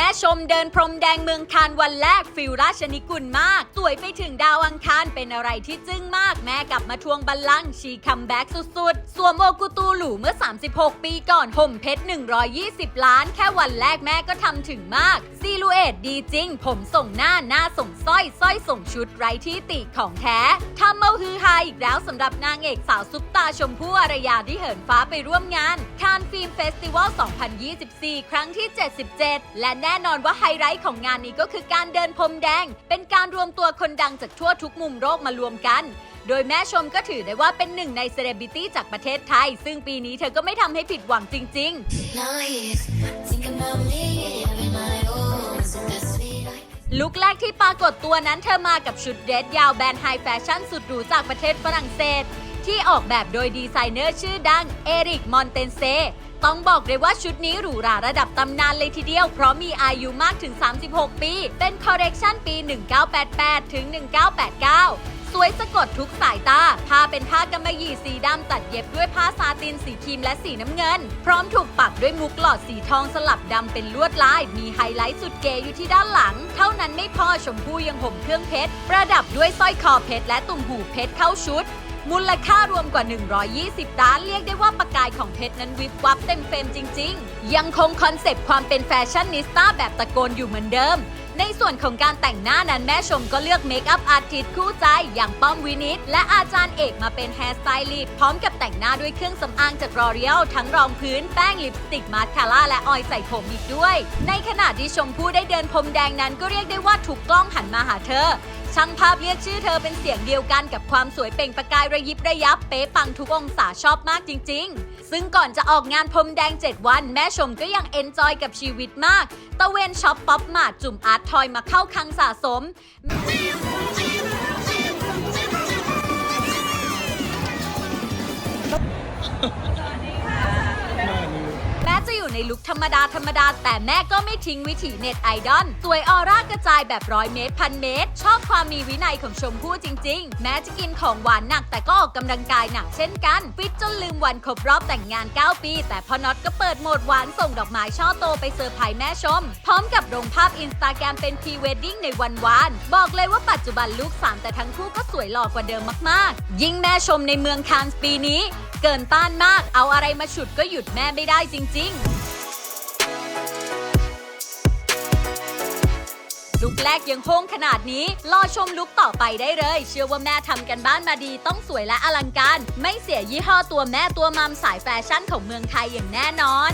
ม่ชมเดินพรมแดงเมืองคานวันแรกฟิลราชนิกุลมาก สวยไปถึงดาวอังคารเป็นอะไรที่จึ้งมาก แม่กลับมาทวงบัลลังก์ชีคัมแบ็กสุดๆ สวมโอกุตูหลูเมื่อ 36 ปีก่อนห่มเพชร 120 ล้าน แค่วันแรกแม่ก็ทำถึงมาก ซีลูเอตดีจริง ผมส่งหน้าหน้าส่งสร้อยสร้อยส่งชุดไร้ที่ติของแท้ทำเอาฮือฮาอีกแล้วสำหรับนางเอกสาวซุปตาชมพู่อารยาที่เหินฟ้าไปร่วมงานคานฟิล์มเฟสติวัล 2024 ครั้งที่ 77 และแน่น่นอนว่าไฮไลท์ของงานนี้ก็คือการเดินพรมแดง เป็นการรวมตัวคนดังจากทั่วทุกมุมโลกมารวมกัน โดยแม่ชมก็ถือได้ว่าเป็นหนึ่งในเซเลบริตี้จากประเทศไทย ซึ่งปีนี้เธอก็ไม่ทำให้ผิดหวังจริง ๆ ลุคแรกที่ปรากฏตัวนั้นเธอมากับชุดเดรสยาวแบรนด์ไฮแฟชั่นสุดหรูจากประเทศฝรั่งเศส ที่ออกแบบโดยดีไซเนอร์ชื่อดังเอริกมอนเตนเซ ต้องบอกเลยว่าชุดนี้หรูหราระดับตำนานเลยทีเดียว เพราะมีอายุมากถึง 36 ปี เป็นคอลเลกชันปี 1988 ถึง 1989สวยสะกดทุกสายตา ผ้าเป็นผ้ากำมะหยี่สีดำตัดเย็บด้วยผ้าซาตินสีครีมและสีน้ำเงิน พร้อมถูกปักด้วยมุกหลอดสีทองสลับดำเป็นลวดลาย มีไฮไลท์สุดเก๋อยู่ที่ด้านหลัง เท่านั้นไม่พอชมพู่ยังห่มเครื่องเพชร ประดับด้วยสร้อยคอเพชรและตุ่มหูเพชรเข้าชุด มูลค่ารวมกว่า 120 ล้าน เรียกได้ว่าประกายของเพชรนั้นวิบวับเต็มเฟรมจริง ๆ ยังคงคอนเซปต์ความเป็นแฟชั่นนิสต้าแบบตะโกนอยู่เหมือนเดิม ในส่วนของการแต่งหน้านั้นแม่ชมก็เลือกเมคอัพอาร์ติสต์คู่ใจ อย่างป้อมวินิตและอาจารย์เอกมาเป็นแฮร์สไตลิสต์พร้อมกับแต่งหน้าด้วยเครื่องสำอางจากรอเรียลทั้งรองพื้นแป้งลิปสติกมาสคาร่าและออยใส่ผมอีกด้วย ในขณะที่ชมพู่ได้เดินพรมแดงนั้นก็เรียกได้ว่าถูกกล้องหันมาหาเธอ ช่างภาพเรียกชื่อเธอเป็นเสียงเดียวกันกับความสวยเปล่งประกายระยิบระยับเป๊ะปังทุกองศาชอบมากจริง ๆ ซึ่งก่อนจะออกงานพรมแดง 7 วัน แม่ชมก็ยังเอนจอยกับชีวิตมาก ตะเวนช็อปป๊อปมาร์ทจุ่มอาร์ตทอยมาเข้าคลังสะสมแม้จะ อยู่ในลุคธรรมดาธรรมดา แต่แม่ก็ไม่ทิ้งวิถีเน็ตไอดอลสวยออร่ากระจายแบบร้อยเมตรพันเมตร ชอบความมีวินัยของชมพู่จริง ๆ แม้จะกินของหวานหนักแต่ก็ออกกำลังกายหนักเช่นกันฟิตจนลืมวันครบรอบแต่งงาน 9 ปี แต่พอน็อตก็เปิดโหมดหวานส่งดอกไม้ช่อโตไปเซอร์ไพรส์แม่ชม พร้อมกับลงภาพอินสตาแกรมเป็นพรีเวดดิ้งในวันวาน บอกเลยว่าปัจจุบันลูกสามแต่ทั้งคู่ก็สวยหล่อกว่าเดิมมากๆ ยิ่งแม่ชมในเมืองคานส์ปีนี้ เกินต้านมาก เอาอะไรมาฉุดก็หยุดแม่ไม่ได้จริง ๆ แรกยังโค้งขนาดนี้ รอชมลุกต่อไปได้เลย เชื่อว่าแม่ทำกันบ้านมาดีต้องสวยและอลังการ ไม่เสียยี่ห้อตัวแม่ตัวมัมสายแฟชั่นของเมืองไทยอย่างแน่นอน